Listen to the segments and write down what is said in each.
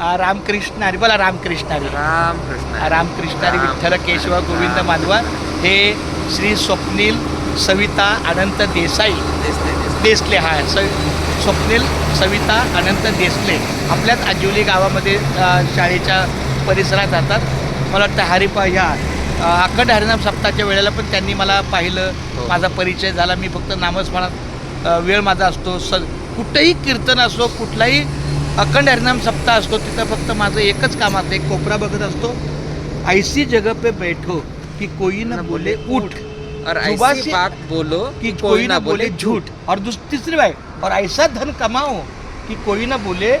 रामकृष्ण हरी बोला रामकृष्ण हरी. राम कृष्ण रामकृष्ण हरी विठ्ठल केशव गोविंद माधवा. हे श्री स्वप्नील सविता अनंत देसाई. देसले हा स स्वप्नील सविता अनंत देसले. आपल्याच आजिवली गावामध्ये शाळेच्या परिसरात राहतात मला वाटतं हरिपा ह्या अखंड हरिनाम सप्ताहाच्या वेळेला पण त्यांनी मला पाहिलं. हो. माझा परिचय झाला. मी फक्त नामस्मरणात वेळ माझा असतो. स कुठंही कीर्तन असो कुठलाही अखंड हरिनाम सप्ताह असतो तिथं फक्त माझं एकच काम असतं एक कोपरा बघत असतो. ऐसी जगह पे बैठो कि कोई न बोले उठ. और ऐसी बात बोलो कि कोई ना बोले झूठ। और तीसरी बात और ऐसा धन कमाओ कि कोई ना बोले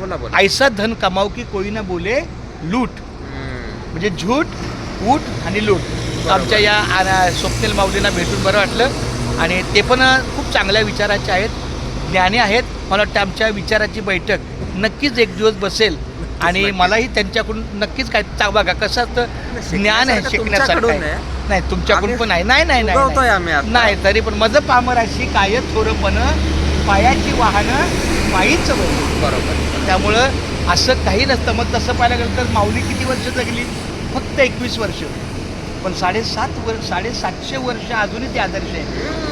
बोला बोला। ऐसा धन कमाओ की कोई ना बोले लूट। म्हणजे झूट ऊट आणि लूट. आमच्या या स्वप्नील माऊलींना भेटून बरं वाटलं. आणि ते पण खूप चांगल्या विचाराचे आहेत. ज्ञानी आहेत मला वाटतं आमच्या विचाराची बैठक नक्कीच एक दिवस बसेल आणि. मलाही त्यांच्याकडून नक्कीच काय चा- बघा कसं असतं ज्ञान आहे शिकण्यासारखं शिकण्यासारखं तुमच्याकडून आहे. आहे. नाही तुमच्याकडून आम्ही पण आहे नाही नाही नाही उगवतोय नाही. आम्ही आता. नाही तरी पण माझं पामराशी काय थोरंपण पायाची वाहनं पायीच बरोबर त्यामुळं असं काही नसतं मग तसं पाहायला गेलं तर माऊली किती वर्ष जगली फक्त एकवीस वर्ष पण साडेसात वर्ष साडेसातशे वर्ष अजूनही ते आदर्श आहे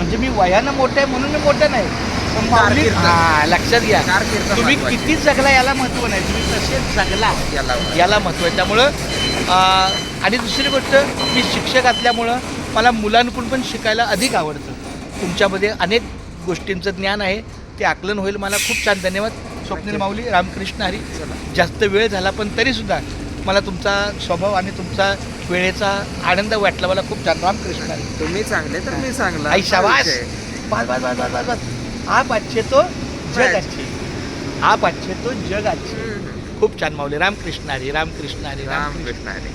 म्हणजे मी वयानं मोठं आहे म्हणून मी मोठं नाही. पण कारकीर्द. हा लक्षात घ्या. कारकीर्द तुम्ही. किती जगला याला महत्त्व नाही. तुम्ही तसेच जगला याला याला महत्त्व आहे. त्यामुळं अं, आणि दुसरी गोष्ट मी शिक्षक असल्यामुळं मला मुलांकडून पण शिकायला अधिक आवडतं. तुमच्यामध्ये अनेक गोष्टींचं ज्ञान आहे. ते आकलन होईल. मला खूप छान. धन्यवाद. स्वप्नील माऊली रामकृष्ण हरी. चला. जास्त वेळ झाला पण तरीसुद्धा मला तुमचा स्वभाव आणि तुमचा वेळेचा आनंद वाटला. मला खूप छान. रामकृष्ण. तुम्ही चांगले तर मी चांगला. आई शाबास. बस बस बस बस बस बस. आप अच्छे तो जग अच्छे. आप अच्छे तो जग अच्छे. खूप छान माऊली. रामकृष्ण हरी रामकृष्ण हरी राम रामकृष्ण कृष्ण हरी.